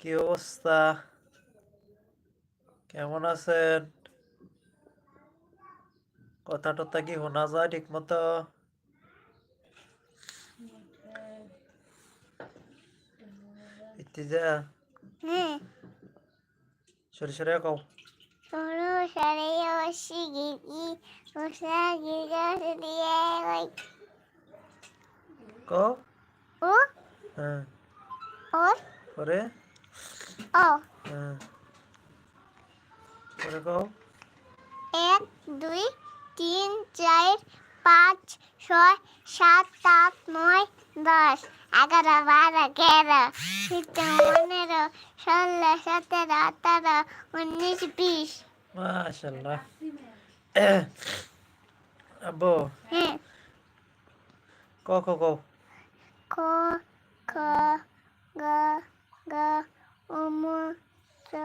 কি অবস্থা? কেমন আছেন? কথা টথা কি শোনা যায় ঠিক মতো ইতিজা হুম সরে সরে কও সরু সরে অসি গিগি উষা গিগা দিয়ে ওই কও? ও? হ্যাঁ। ও পরে হ্যাঁ এক দুই তিন চার পাঁচ ছয় সাত আট নয় দশ এগারো বারো তেরো চোদ্দ পনেরো ষোলো সতেরো আঠারো উনিশ বিশ মাশাল্লাহ আব্বু হ্যাঁ ক ক ক ক খ গ গ ক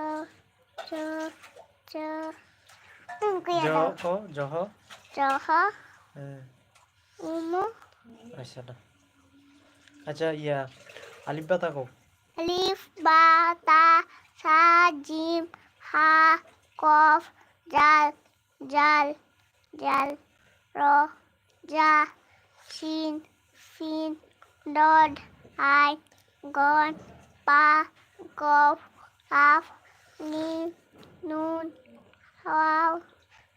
আচ্ছা ইয়া আলিফ বাতা কও লিফ বা তা সা জিম হা কফ জাল জাল জাল র জা শিন ফিন ডড আই গন পা কাফ নি নুন হাও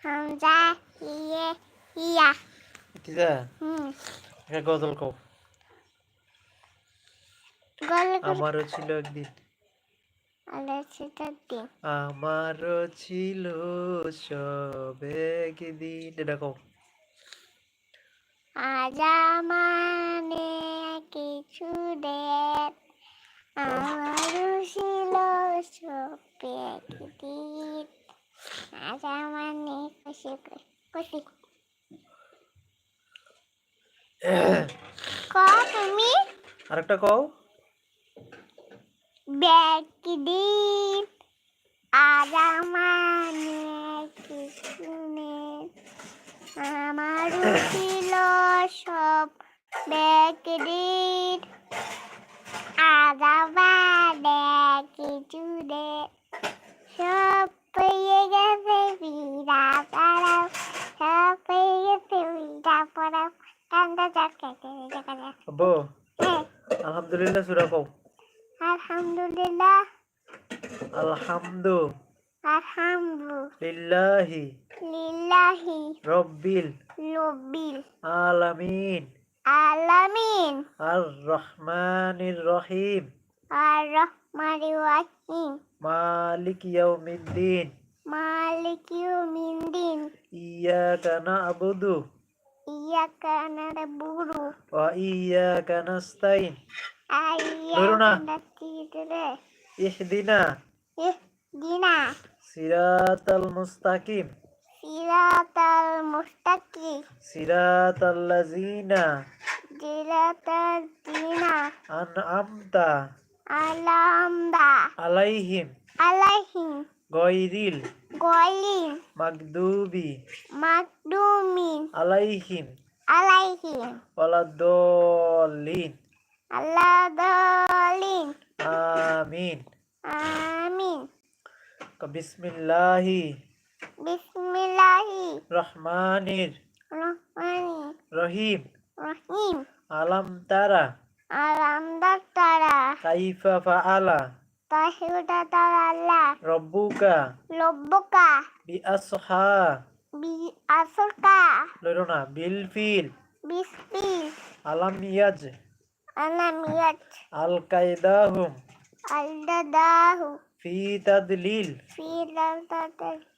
হামজা ইয়ে ইয়া ইতিজা হুম একটা গজল কও। আমারও ছিল একদিন। আমারও ছিল সব একদিন। এটা কও। আজ মানে কিছু দেখ আমারও ছিল একদিন আজ মানে খুশি খুশি। ক তুমি? আরেকটা কও। ব্যাকদিন আজ মানে কিছু নেই। আমারও ছিল সব ব্যাকদিন আজ মানে কিছু নেই সব পেয়ে গেছে বিড়া পাড়াও সব পেয়ে গেছে alamin. Ar-rahmanir rahim ar-rahmanir rahim malik Yawmiddin. malik Yawmiddin. Iyaka na'budu. Iyaka na'budu. Wa iyaka nasta'in. Iyaka nasta'in. Ihdina. Ihdina. Siratal mustaqim. রহিম আর রহমানির রহিম মালিক ইয়াউমিদ্দিন মালিক ইয়াউমিদ্দিন ইয়াকা না'বুদু ইয়াকা না'বুদু ওয়া ইয়াকা নাস্তাইন আইয়া ধরো না। নাস্তিরে ইহদিনা ইহদিনা সিরাতাল মুস্তাকিম সিরাতাল মুস্তাকিম সিরাতাল লাযিনা সিরাতাল দিনা আন'আমতা আলামদা আলাইহিম আলাইহিম গয়রিল গলিন মাগদুবি মাকদুমিন আলাইহিম আলাইহিম ওয়ালাদ্দাল্লিন আল্লাহ দলিন আমিন আমিন বিসমিল্লাহি বিসমিল্লাহি রহমানির রহমানি রহিম রহিম আলাম তারা আলামদার তারা কাইফা ফাআলা তাহিউদা তারা আল্লাহ রব্বুকা লব্বকা বিআসহা বি আসরকা লইরো না বিল ফিল বিসপিল আলাম ইয়াজ আলামিয়াত আল কায়দাহুম আলদাদাহু ফি তাদলিল ফিলালতাতি ওয়া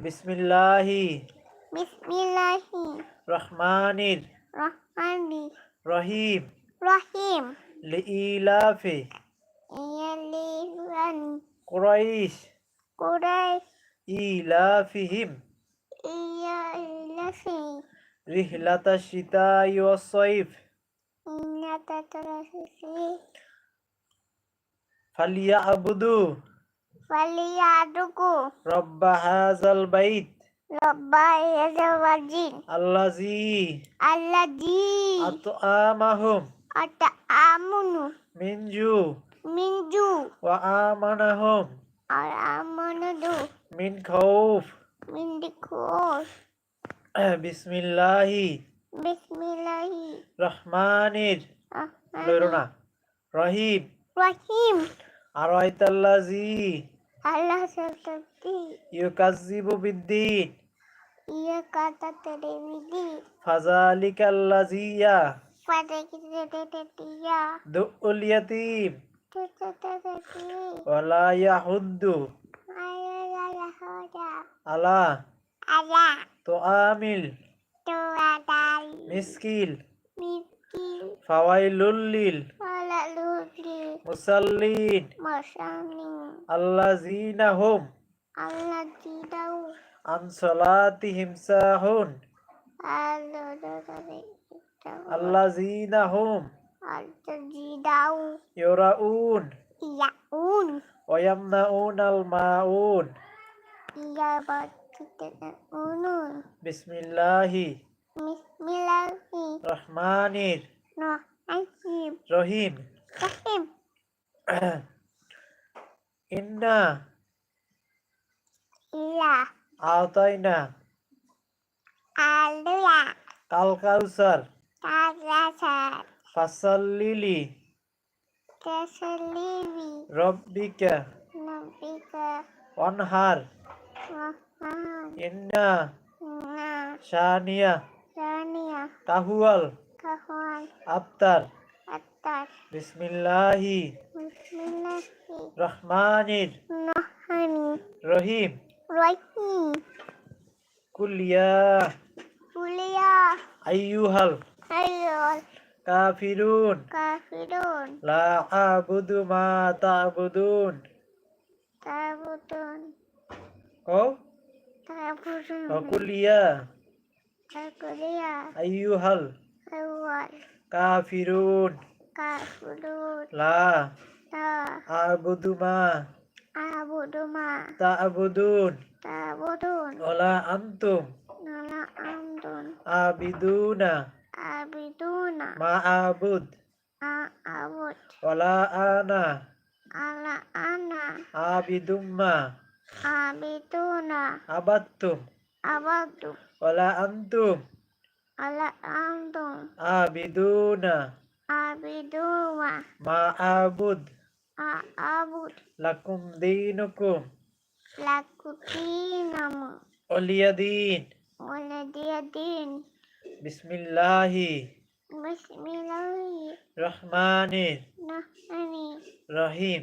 বিসমিল্লাহি বিসমিল্লাহি রহমানির রহমানি রহিম রহিম লিইলাফি ইয়ালিওয়ানি কুরাইশ কুরাই ইলাফিহিম ইলাফি রিহলাতা শিতাই ওয়াস Saif ইন্নাতা তারাফি ফালিয়াবুদু waliyaduku Rabba hazal bait. Rabba hazal wajin. Allazi. Allazi. At'amahum. At'amunu. Minju. Minju. Wa amanahum. Amanadu. Min khawf. Min khawf Bismillahi. Bismillahi. Rahmanir. Rahmanir. Rahim. Rahim. Araitallazi আল্লাহ সত্যি ইউকাজ্জিবু বিদ্দিন। ইয়া কাতা তেরে বিদি ফাযালিকাল্লাযীয়া। তিয়া দুউল ইয়াতীম। তি ওয়ালা ইয়াহুদ্দু। আলা। আলা। তুআমিল। তো আদাই মিসকিল। মিকি ফাওয়াইলুল লিল আলা লুলি মুসাল্লিন মশানি আল্লাযীনা হুম আল্লাহ জিদাউ আন সালাতিহিম সাহুন আল্লাহ দাদারে আল্লাযীনা হুম আল্লাহ জিদাউ ইউরাউন ইয়াউন ওয়া ইয়ামনাউনাল মাউন ইয়া বাতিতে উনুন বিসমিল্লাহি বিসমিল্লাহি রহমানির রহিম রহিম রহিম ইন্না ইয়া আতাইনা আলুয়া কাল কাউসার তাজাসার ফাসাল্লিলি তেসলিবি রব্বিকা নবিকা ওয়ানহার মহান ইন্না না শানিয়া রানিয়া কাহুয়াল কাহওয়ান আফতার আত্তার বিসমিল্লাহি বিসমিল্লাহি রহমানির নহনি রহিম রহিম কুলিয়া কুলিয়া আইয়ুহাল আইয়ল কাফিরুন কাফিরুন লা আবুদু মা তাবুদুন তাবুতুন কও তাবুতুন কুলিয়া তাকুলিয়া আইয়ুহাল কাফিরুন কাফিরুন লা আবুদু মা আবুদুমা তাবুদুন তাবুতুন ওলা আনতুম নালা আমদুন আবিদুনা আবিদুনা মা আবুদ আ আবুদ ওলা আনা আলা আনা আবিদুম্মা আবিদুনা আবাত্তুম আবাদু ওলা আনতুম আলা আমদুন আবিদুনা আবিদুমা মা আবুদ আ আবুদ লাকুম দিনুকুম লাকুতিনাম অলিয়াদিন বলে দিয়ে দিন বিসমিল্লাহি বিসমিল্লাহি রহমানির নহনি রহিম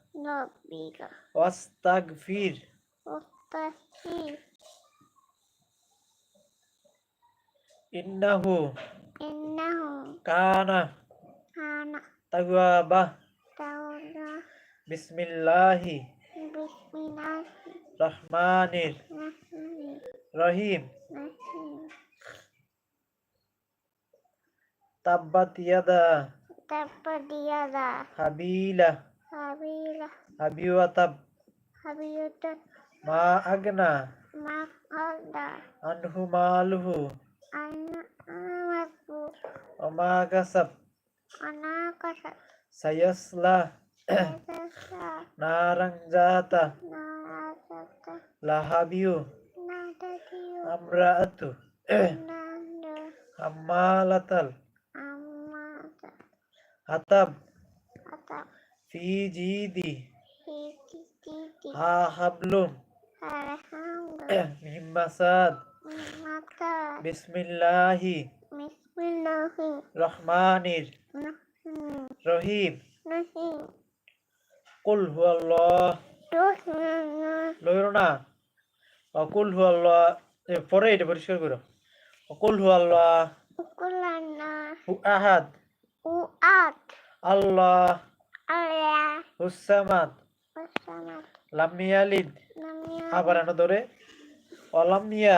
ওয়াস্তাগফির ustahi ইন্নাহু innahu কানা kana তাওয়াবা tauna বিসমিল্লাহি bismillahi রহমানির রহিম তাব্বাত ইয়াদা tapadiada হাবিলা Habila. Habiwatab. Habiyutan. Ma agna. Ma agna. Anhu maluhu. Anhu maluhu. Oma kasab. Ana kasab. Sayasla. Sayasla. Narang jata. Narang jata. Lahabiyu. Nadadiyu. Amraatu. Nanda. Amalatal. Amalatal. Hatab. Hatab. রহমানির রহিম কুল হুয়াল্লাহ অকুল হুয়াল্লাহ এ, পরে এটা পরিষ্কার করো. অকুল Kulana. আহাদ আল্লাহ Allah. হুসামাদ Bersama. লাম ইয়ালিদ Namanya. আবার আনো ধরে অলামিয়া.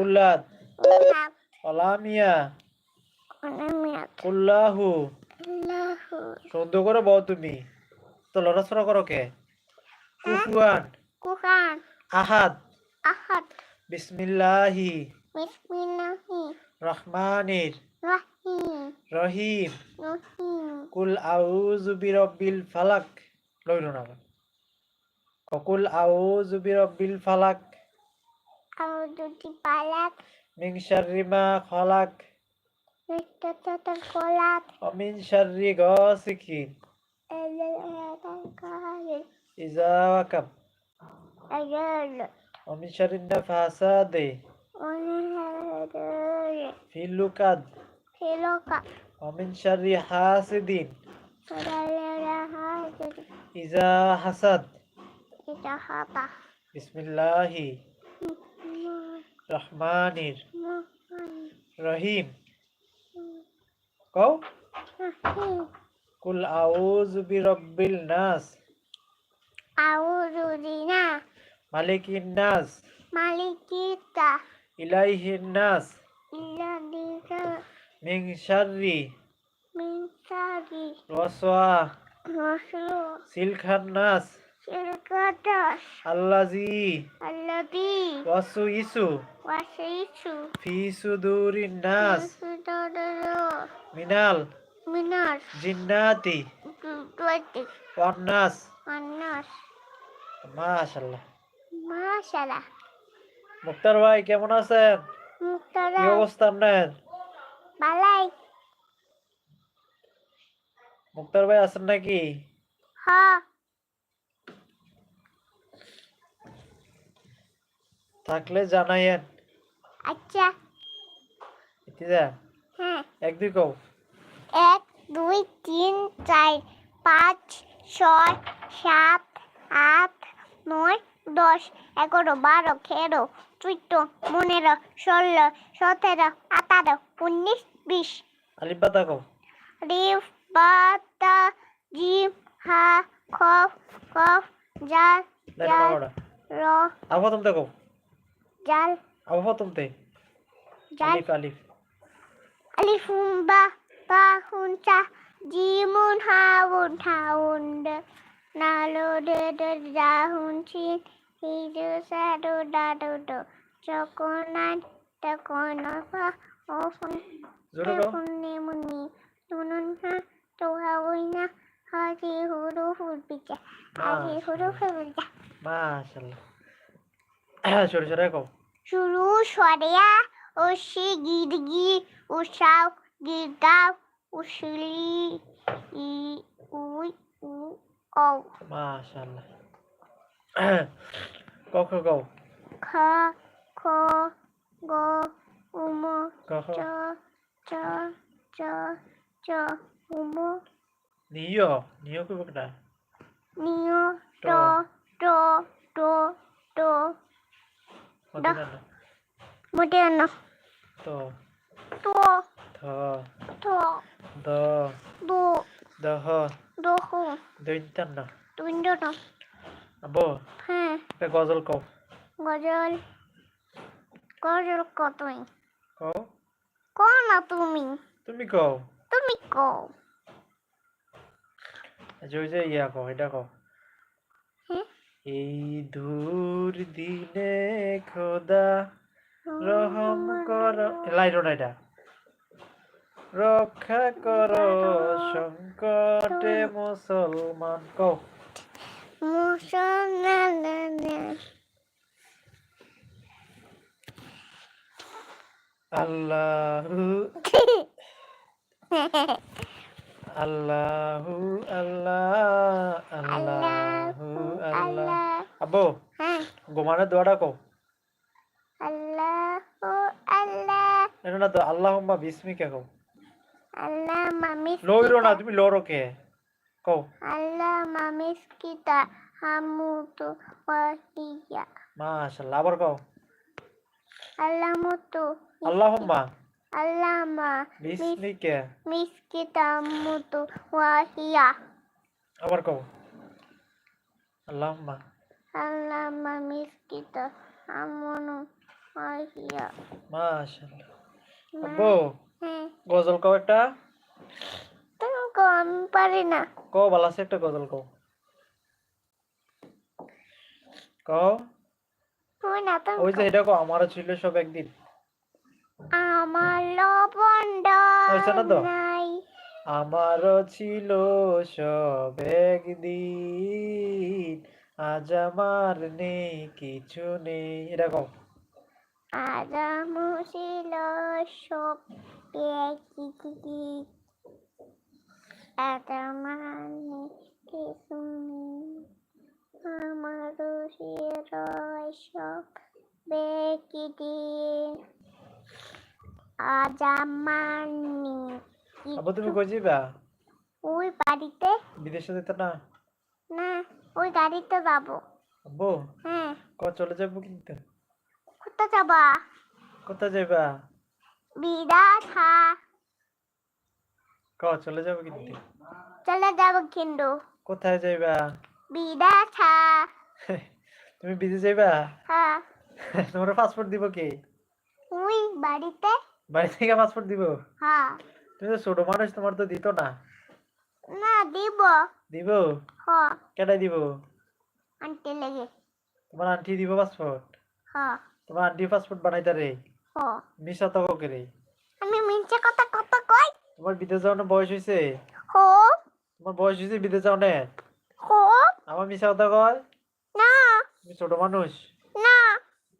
উল্লাদ. অলামিয়া. উল্লাহু. সুন্দর করে বল তুমি তো লড়াচড়া করো কে কুফুয়ান. আহাদ Ahad. বিসমিল্লাহি Bismillahirrahmanirrahim. রহমানির. রহিম। কুল আউযু বিরাব্বিল ফালাক। লইল না কুল আউযু বিরাব্বিল ফালাক। di balak. মিন শাররি মা খালাক। Kita tetap kolat. ওয়া মিন শাররি গাসিকিন Ada kali. ইযা ওয়াকাব Ada. ওয়া মিন শাররি নাফাসাদি Ada. ফিল লুকাদ Siloka. ওয়া মিন শাররি হাসিদিন Sudah hadir. ইযা হাসাদ Kita hata. বিসমিল্লাহি রহমানির রহিম কও ইলাইহিন নাস Ila dika. মিন শাররি. ওয়াসওয়া. সিলখান নাস Silkadas. আল্লাজি Alladhi. ওয়াসুইসু Wasisu. ফি সুদুরিন নাস. মিনাল Minar. জিন্নাতি Duwati. ওয়ান নাস Anas. মাশাআল্লাহ Masalah. মুক্তার ভাই কেমন আছেন? কি অবস্থা আপনার? Balai. মুক্তার ভাই আছেন নাকি? Ha. থাকলে জানাইয়েন Acha. ইতিজা হ্যাঁ এক দুই কও। এক দুই তিন চার পাঁচ ছয় সাত আট নয় দশ এগারো বারো তেরো চোদ্দ পনেরো ষোলো সতেরো আঠারো উনিশ বিশ। আলিফ কও। রিফ বাতা জিম হা খফ কফ জাল জাল র। প্রথম কও। জাল। আবু প্রথম তে জাল। আলিফ আলিফ। hun cha jimun ha wun chin কও fun ne mun ni tu nun ha tu ha wui na ha ji hu du hu bi cha ha ji hu du hu bi cha মাশাআল্লাহ সরে সরে কও শুরু সরিয়া ও সে গিরগি ও Sao গিরগাও ও শিলি ই উই উ ও মাশাআল্লাহ কও কও কও খ খ গ উম কও চ চ চ চ উম নিও নিও কইব কেটা নিয় ট ট ট ট মদিনা না মোটে ন তো ট থ ট দ দো দহ দোহ দৈন্তান না তুইন্দ ন আবো হ্যাঁ একটা গজল কও গজল গজল কতই কও কও না তুমি তুমি কও তুমি কও আচ্ছা ওই যে ইয়া কও এটা কও? এই দূর দিনে খোদা রহম কর লাইরো না এটা রক্ষা কর সংকটে মুসলমান। কও। মুসলমান আল্লাহ আল্লাহু আল্লাহ আল্লাহু আল্লাহ। আল্লাহ আব্বু ঘুমানোর দোয়াটা কও। আল্লাহু আল্লাহ। এটা না তো আল্লাহুম্মা বিসমিকা কও। আল্লাহ মামিস লইরো না তুমি লরো কে কও আল্লাহ মামিস কিতা হামুতু ওয়াহিয়া মাশাআল্লাহ আবার কও আল্লাহ মুতু আল্লাহুম্মা আল্লাহ মা বিসমিকা মিসকিতা মুতু ওয়াহিয়া আবার কও আল্লাহুম্মা আল্লাহ মামিস কিতা আমনু ওয়াহিয়া মাশাআল্লাহ আব্বু হ্যাঁ গজল কও একটা। কম পারি না। কও বালাসে একটা গজল কও। কও। ওই যে এটা কও আমারও ছিল সব একদিন। আমার লবণ নাই। আমারও ছিল সব একদিন। আজ আমার নেই কিছু নেই। এটা কও। আজ মুছিল সব আমার সব বেকি দিন আজ আমার নেই তুমি কিছু। কই যাবা ওই বাড়িতে। বিদেশে যেতে না? না ওই গাড়িতে যাব। হ্যাঁ। ক চলে যাব কিন্তু? কোথায় যাবা? কোথায় যাবা বিরাঠা ক চলে যাব কিন্তু। চলে যাব কিন্তু। কোথায় যাইবা? বিরাঠা তুমি বিদেশ যাইবা? হ্যাঁ। তোমার পাসপোর্ট দিব কে? ওই বাড়িতে। বাড়ি থেকে পাসপোর্ট দিব? হ্যাঁ। তুমি তো ছোট মানুষ তোমার তো দিত না। না দিব। দিব? হ কেটাই দিব? আনতে লেগে। তোমার আন্টি দিব পাসপোর্ট হ তোমার আন্টি পাসপোর্ট বানাইতা রে মিশা তো কাউকে রে আমি মিঞ্চে কথা কথা কই? তোমার বিদেশ যাওয়ার বয়স হয়েছে হো। তোমার বয়স হয়েছে বিদেশ যাও না? হো। আমার মিশা কথা কয়? না। তুমি ছোট মানুষ? না।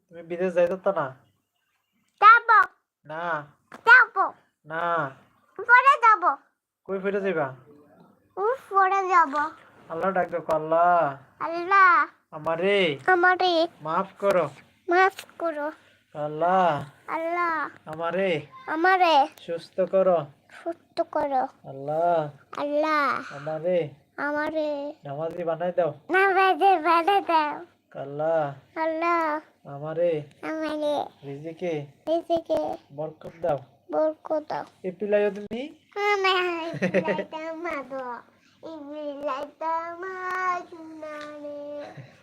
তুমি বিদেশ যাইতে তো না? যাব। না। যাব। না। পরে যাব। কই ফিরে যাইবা? উফ পরে যাব। আল্লাহ ডাক দেখো আল্লাহ। আল্লাহ। আমারে আমারে মাফ করো। মাফ করো। আল্লাহ। আল্লাহ। আমারে। আমারে। সুস্থ করো। সুস্থ করো। আল্লাহ। আল্লাহ। আমারে। আমারে। নামাজি বানাই দাও। না বেঁধে বেঁধে দাও। আল্লাহ। আল্লাহ। আমারে। আমারে। রিজিকে। রিজিকে। বরকত দাও। বরকত দাও। এপিলাইও তুমি আমি ইবিলাইতা মাদো ইবিলাইতা মাজুনারে বুঝছ? ইবিলাইতা মা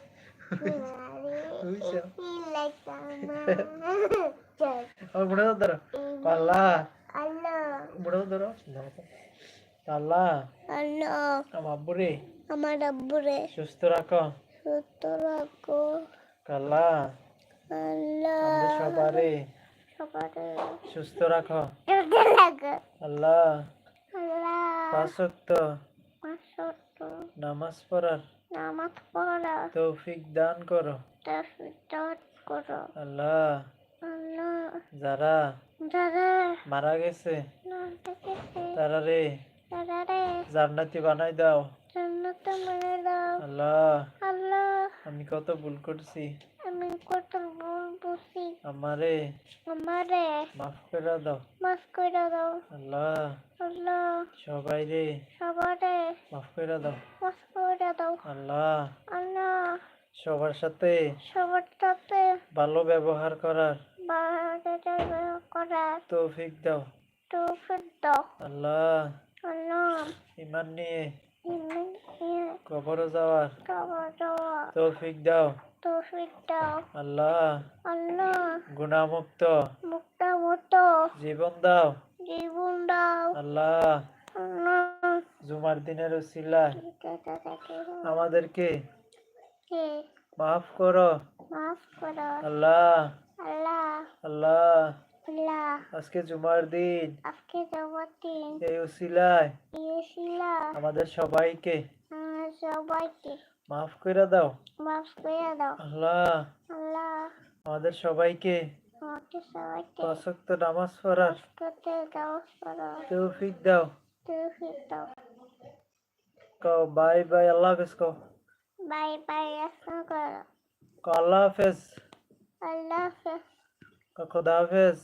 আমার আব্বুরে আমার আব্বুরে সুস্থ রাখো সুস্থ রাখো আল্লাহ সবারে সবারে সুস্থ রাখো সুস্থ রাখো আল্লাহ আল্লাহ পাঁচক্ত মাসত নামাজ পড়ার নামাজ পড়া। তৌফিক দান করো। তৌফিক দান করো। আল্লাহ। আল্লাহ। যারা যারা মারা গেছে তারা রে জান্নাতি বানাই দাও। জান্নাত মেরে দাও আল্লাহ আল্লাহ আমি কত ভুল করছি। আমি কত ভুল বুঝি আমারে আমারে মাফ করে দাও। মাফ করে দাও আল্লাহ আল্লাহ সবাই রে সবারে মাফ করে দাও। মাফ করে দাও আল্লাহ আল্লাহ সবার সাথে সবার সাথে ভালো ব্যবহার করার বাইরে করার তৌফিক দাও। তৌফিক দাও। আল্লাহ আল্লাহ। ইমান নিয়ে কবর যাওয়ার। তৌফিক দাও। তৌফিক দাও। আল্লাহ। আল্লাহ। গুণামুক্ত মুক্তা মতো জীবন দাও। জীবন দাও। আল্লাহ। জুমার দিনের উসিলায় আমাদেরকে মাফ করো। মাফ করো। আল্লাহ। আল্লাহ। আল্লাহ। আল্লাহ আজকে জুমার দিন। আজকে জগতিন এই উসিলায় ইয়েছিলাম আমাদের সবাইকে সবাইকে মাফ করে দাও। মাফ করে দাও। আল্লাহ। আল্লাহ। আমাদের সবাইকে আমাকে সবাইকে পাঁচক্ত নামাজ পড়ার মাফ করতে দাও তৌফিক দাও। তৌফিক দাও। কও বাই বাই আল্লাহ হাফেজ কও। বাই বাই আসসালাম করো কও আল্লাহ হাফেজ। আল্লাহ হাফেজ। কও খোদা হাফেজ।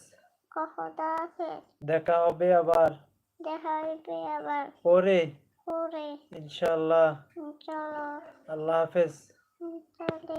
খোদা হাফেজ দেখা হবে আবার। দেখা হবে আবার। পরে। পরে। ইনশাআল্লাহ। ইনশাআল্লাহ। আল্লাহ হাফেজ। চলে